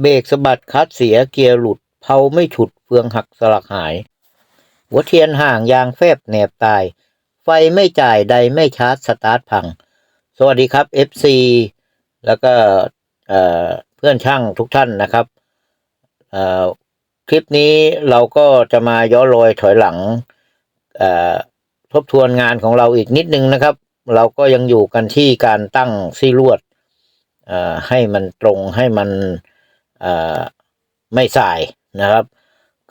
เบรกสะบัดคัดเสียเกียร์หลุดเพาไม่ฉุดเฟืองหักสลักหาย หัวเทียนห่างยางแฟบแหนบตาย ไฟไม่จ่ายใดไม่ชาร์จสตาร์ทพัง สวัสดีครับ FC แล้วก็เอ่อเพื่อนช่างทุกท่านนะครับเอ่อคลิปนี้เราก็จะมาย้อนรอยถอยหลังเอ่อทบทวนงานของเราอีกนิดนึงนะครับ เราก็ยังอยู่กันที่การตั้งซี่ลวดเอ่อให้มันตรงให้มันอ ไม่สายนะครับ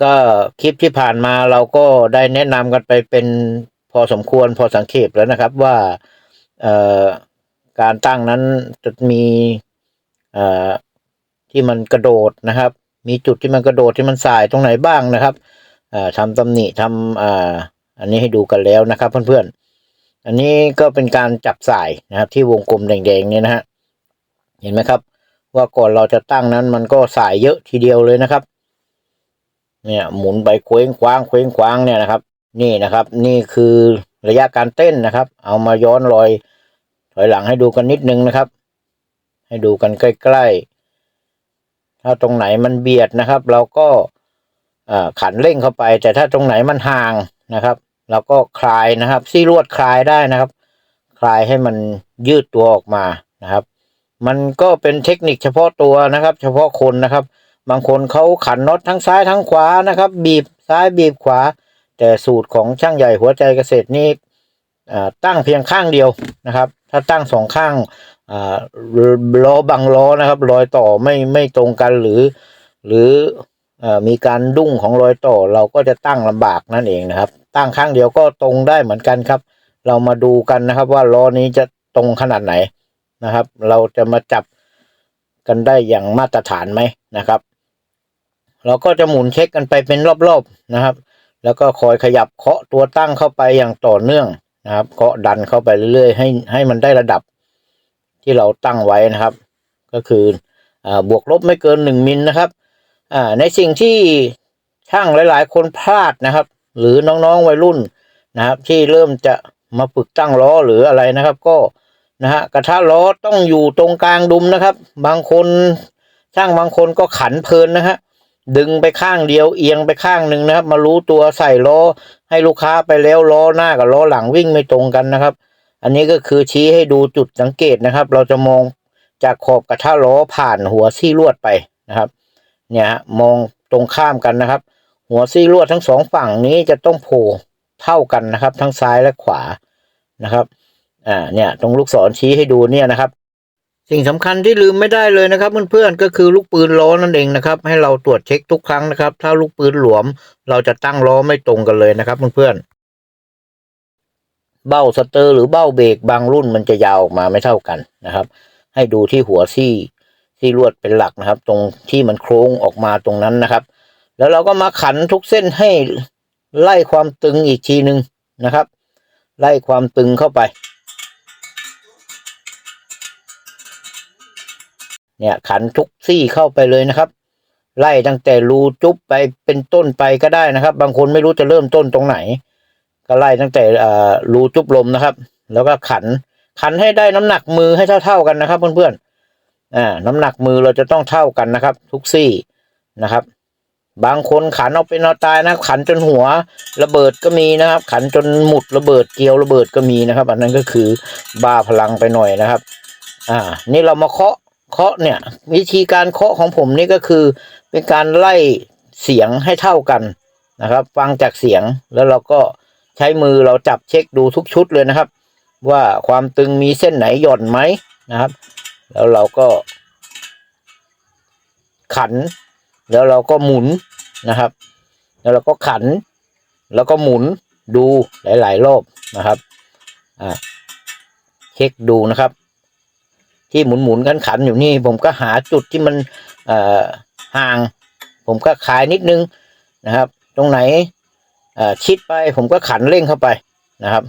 ก็คลิปที่ผ่านมาเราก็ได้แนะนำกันไปเป็นพอสมควรพอสังเขปแล้วนะครับว่าการตั้งนั้นจะมีที่มันกระโดดนะครับ มีจุดที่มันกระโดดที่มันสายตรงไหนบ้างนะครับทำตำหนิทำออันนี้ให้ดูกันแล้วนะครับเพื่อนๆ อันนี้ก็เป็นการจับสายนะครับที่วงกลมแดงๆเนี่ยนะฮะเห็นไหมครับ ว่าก่อนเราจะตั้งนั้นมันก็สายเยอะทีเดียวเลยนะครับ เนี่ยหมุนไปเคว้งคว้างเคว้งคว้างเนี่ยนะครับ นี่นะครับ นี่คือระยะการเต้นนะครับ เอามาย้อนรอย ถอยหลังให้ดูกันนิดนึงนะครับ ให้ดูกันใกล้ๆ ถ้าตรงไหนมันเบียดนะครับ เราก็ขันเร่งเข้าไป แต่ถ้าตรงไหนมันห่างนะครับเราก็คลายนะครับซี่ลวดคลายได้นะครับ คลายให้มันยืดตัวออกมานะครับ มันก็เป็นเทคนิคเฉพาะตัวนะครับ เฉพาะคนนะครับ บางคนเขาขันน็อตทั้งซ้ายทั้งขวานะครับ บีบซ้ายบีบขวา แต่สูตรของช่างใหญ่หัวใจเกษตรนี่อ่าตั้งเพียงข้างเดียวนะครับ ถ้าตั้งสองข้างอ่าล้อบังล้อนะครับรอยต่อไม่ไม่ตรงกันหรือ หรืออ่อมีการดุ้งของรอยต่อเราก็จะตั้งลำบากนั่นเองนะครับ ตั้งข้างเดียวก็ตรงได้เหมือนกันครับ เรามาดูกันนะครับว่าล้อนี้จะตรงขนาดไหน นะครับ เราจะมาจับกันได้อย่างมาตรฐานไหมนะครับ เราก็จะหมุนเช็คกันไปเป็นรอบๆนะครับ แล้วก็คอยขยับเคาะตัวตั้งเข้าไปอย่างต่อเนื่องนะครับเคาะดันเข้าไปเรื่อยๆให้ให้มันได้ระดับที่เราตั้งไว้นะครับ ก็คืออบวกลบไม่เกินหนึ่งมิลนะครับในสิ่งที่ช่างหลาย ๆ คนพลาดนะครับ หรือน้องๆวัยรุ่นนะครับ ที่เริ่มจะมาฝึกตั้งล้อหรืออะไรนะครับ ก็ นะฮะกระทะล้อต้องอยู่ตรงกลางดุมนะครับ บางคนช่างบางคนก็ขันเพลินนะฮะดึงไปข้างเดียวเอียงไปข้างหนึ่งนะครับ มารู้ตัวใส่ล้อให้ลูกค้าไปแล้วล้อหน้ากับล้อหลังวิ่งไม่ตรงกันนะครับ อันนี้ก็คือชี้ให้ดูจุดสังเกตนะครับ เราจะมองจากขอบกระทะล้อผ่านหัวซี่ลวดไปนะครับ เนี่ยมองตรงข้ามกันนะครับ หัวซี่ลวดทั้งสองฝั่งนี้จะต้องโผล่เท่ากันนะครับ ทั้งซ้ายและขวานะครับ อ่าเนี่ยตรงลูกศรชี้ให้ดูเนี่ยนะครับ สิ่งสำคัญที่ลืมไม่ได้เลยนะครับเพื่อนๆก็คือลูกปืนล้อนั่นเองนะครับ ให้เราตรวจเช็คทุกครั้งนะครับ ถ้าลูกปืนหลวม เราจะตั้งล้อไม่ตรงกันเลยนะครับเพื่อนๆเบ้าสเตอร์หรือเบ้าเบรกบางรุ่นมันจะยาวออกมาไม่เท่ากันนะครับ ให้ดูที่หัวซี่ซี่ลวดเป็นหลักนะครับ ตรงที่มันโค้งออกมาตรงนั้นนะครับ แล้วเราก็มาขันทุกเส้นให้ไล่ความตึงอีกทีหนึ่งนะครับ ไล่ความตึงเข้าไป เนี่ยขันทุกซี่เข้าไปเลยนะครับ ไล่ตั้งแต่รูจุ๊บไปเป็นต้นไปก็ได้นะครับ บางคนไม่รู้จะเริ่มต้นตรงไหน ก็ไล่ตั้งแต่อ่ารูจุ๊บลมนะครับ แล้วก็ขันขันให้ได้น้ำหนักมือให้เท่า ๆกันนะครับเพื่อนๆอ่าน้ำหนักมือเราจะต้องเท่ากันนะครับ ทุกซี่นะครับ บางคนขันเอาเป็นเอาตายนะขันจนหัวระเบิดก็มีนะครับ ขันจนหมุดระเบิดเกลียวระเบิดก็มีนะครับ อันนั้นก็คือบ้าพลังไปหน่อยนะครับ อ่า นี่เรามาเคาะ เคาะเนี่ย วิธีการเคาะของผมนี่ก็คือ เป็นการไล่เสียงให้เท่ากันนะครับ ฟังจากเสียงแล้วเราก็ใช้มือเราจับเช็คดูทุกชุดเลยนะครับ ว่าความตึงมีเส้นไหนหย่อนไหมนะครับ แล้วเราก็ ขัน แล้วเราก็หมุนนะครับ แล้วเราก็ขัน แล้วก็หมุนดูหลาย ๆ รอบนะครับอ่าเช็คดูนะครับ ที่หมุนหมุนขันขันอยู่นี่ ผมก็หาจุดที่มันห่าง ผมก็คลายนิดนึงนะครับ ตรงไหนชิดไป ผมก็ขันเร่งเข้าไปนะครับ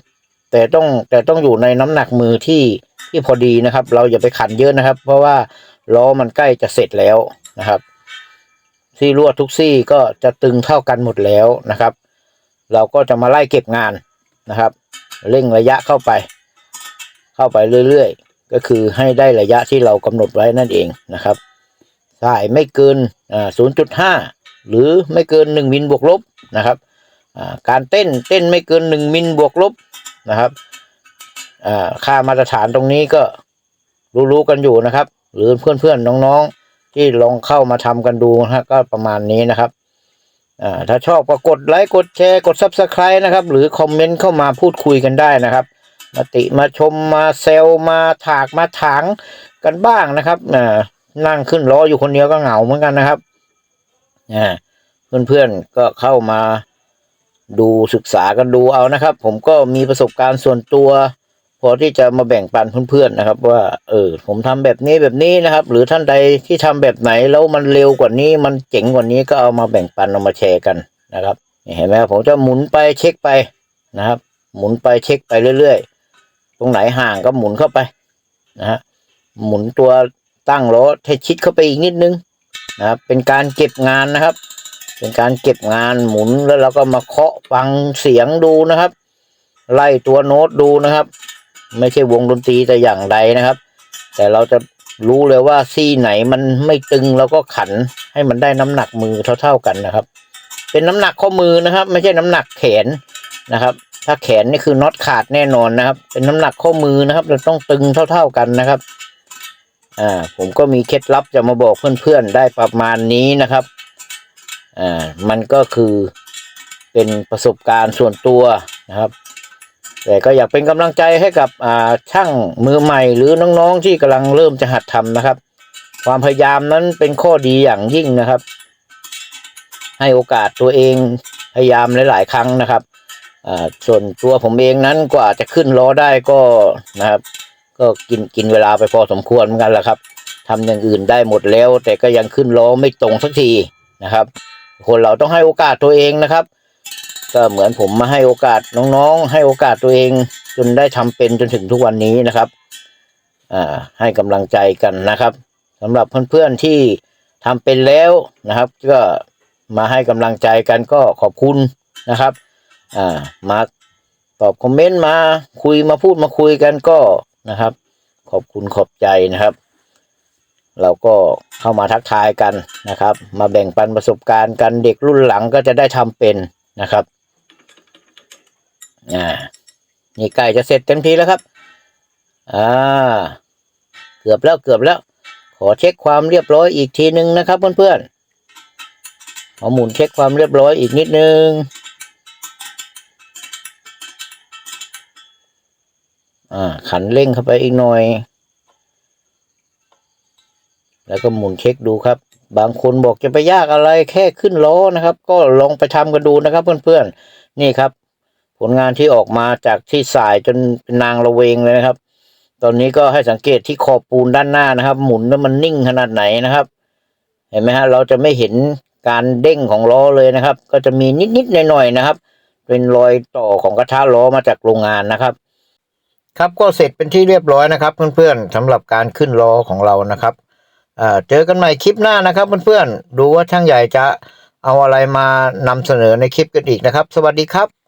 แต่ต้องแต่ต้องอยู่ในน้ำหนักมือที่ที่พอดีนะครับ เราอย่าไปขันเยอะนะครับ เพราะว่าล้อมันใกล้จะเสร็จแล้วนะครับซี่ลวทุกซี่ก็จะตึงเท่ากันหมดแล้วนะครับ เราก็จะมาไล่เก็บงานนะครับ เร่งระยะเข้าไป เข้าไปเรื่อยๆ ก็คือให้ได้ระยะที่เรากำหนดไว้นั่นเองนะครับสายไม่เกินอ่า0.5 หรือไม่เกิน 1 มิลบวกลบนะครับการเต้นเต้นไม่เกิน 1 มิลบวกลบนะครับค่ามาตรฐานตรงนี้ก็รู้ๆกันอยู่นะครับ หรือเพื่อนๆน้องๆที่ลองเข้ามาทำกันดูนะฮะก็ประมาณนี้นะครับถ้าชอบก็กดไลค์กดแชร์กด Subscribe นะครับ หรือคอมเมนต์เข้ามาพูดคุยกันได้นะครับ มาติมาชมมาเซลมาถากมาถางกันบ้างนะครับอ่านั่งขึ้นล้ออยู่คนเดียวก็เหงาเหมือนกันนะครับอ่าเพื่อนๆก็เข้ามาดูศึกษากันดูเอานะครับ ผมก็มีประสบการณ์ส่วนตัว พอที่จะมาแบ่งปันเพื่อนๆนะครับ ว่าเออผมทำแบบนี้แบบนี้นะครับ หรือท่านใดที่ทำแบบไหนแล้วมันเร็วกว่านี้มันเจ๋งกว่านี้ก็เอามาแบ่งปันเอามาแชร์กันนะครับเห็นไหมครับผมจะหมุนไปเช็คไปนะครับ หมุนไปเช็คไปเรื่อย ตรงไหนห่างก็หมุนเข้าไปนะฮะหมุนตัวตั้งล้อให้ชิดเข้าไปอีกนิดนึงนะครับเป็นการเก็บงานนะครับ เป็นการเก็บงานหมุนแล้วเราก็มาเคาะฟังเสียงดูนะครับ ไล่ตัวโน้ตดูนะครับ ไม่ใช่วงดนตรีแต่อย่างใดนะครับ แต่เราจะรู้เลยว่าซี่ไหนมันไม่ตึงเราก็ขันให้มันได้น้ำหนักมือเท่าๆกันนะครับ เป็นน้ำหนักข้อมือนะครับ ไม่ใช่น้ำหนักแขนนะครับ ถ้าแขนนี่คือน็อตขาดแน่นอนนะครับ เป็นน้ำหนักข้อมือนะครับ เราต้องตึงเท่า ๆกันนะครับ อ่า ผมก็มีเคล็ดลับจะมาบอกเพื่อนๆได้ประมาณนี้นะครับ อ่า มันก็คือเป็นประสบการณ์ส่วนตัวนะครับ แต่ก็อยากเป็นกำลังใจให้กับอ่าช่างมือใหม่หรือน้องๆที่กำลังเริ่มจะหัดทำนะครับ ความพยายามนั้นเป็นข้อดีอย่างยิ่งนะครับ ให้โอกาสตัวเองพยายามหลาย ๆ ครั้งนะครับ ส่วนตัวผมเองนั้นกว่าจะขึ้นล้อได้ก็นะครับ ก็กินกินเวลาไปพอสมควรเหมือนกันแหละครับทำอย่างอื่นได้หมดแล้ว แต่ก็ยังขึ้นล้อไม่ตรงสักทีนะครับ คนเราต้องให้โอกาสตัวเองนะครับ ก็เหมือนผมมาให้โอกาสน้องๆ ให้โอกาสตัวเอง จนได้ทำเป็นจนถึงทุกวันนี้นะครับอ่าให้กำลังใจกันนะครับสำหรับเพื่อนๆที่ทำเป็นแล้วนะครับ ก็มาให้กำลังใจกันก็ขอบคุณนะครับ อ่ามาตอบคอมเมนต์มาคุยมาพูดมาคุยกันก็นะครับ ขอบคุณขอบใจนะครับ เราก็เข้ามาทักทายกันนะครับ มาแบ่งปันประสบการณ์กันเด็กรุ่นหลังก็จะได้ทำเป็นนะครับอ่านี่ใกล้จะเสร็จเต็มทีแล้วครับอ่าเกือบแล้วเกือบแล้ว ขอเช็คความเรียบร้อยอีกทีนึงนะครับเพื่อนๆขอหมุนเช็คความเรียบร้อยอีกนิดนึง อ่า ขันเร่งเข้าไปอีกหน่อย แล้วก็หมุนเช็คดูครับ บางคนบอกจะไปยากอะไรแค่ขึ้นล้อนะครับ ก็ลองไปทำกันดูนะครับ เพื่อนๆ นี่ครับ ผลงานที่ออกมาจากที่สายจนเป็นนางระเวงเลยนะครับ ตอนนี้ก็ให้สังเกตที่ขอบปูนด้านหน้านะครับ หมุนแล้วมันนิ่งขนาดไหนนะครับ เห็นไหมฮะเราจะไม่เห็นการเด้งของล้อเลยนะครับ ก็จะมีนิดๆหน่อยๆนะครับ เป็นรอยต่อของกระทะล้อมาจากโรงงานนะครับ ครับก็เสร็จเป็นที่เรียบร้อยนะครับ เพื่อนๆสำหรับการขึ้นล้อของเรานะครับเจอกันใหม่คลิปหน้านะครับเพื่อนๆดูว่าช่างใหญ่จะเอาอะไรมานำเสนอในคลิปกันอีกนะครับ สวัสดีครับ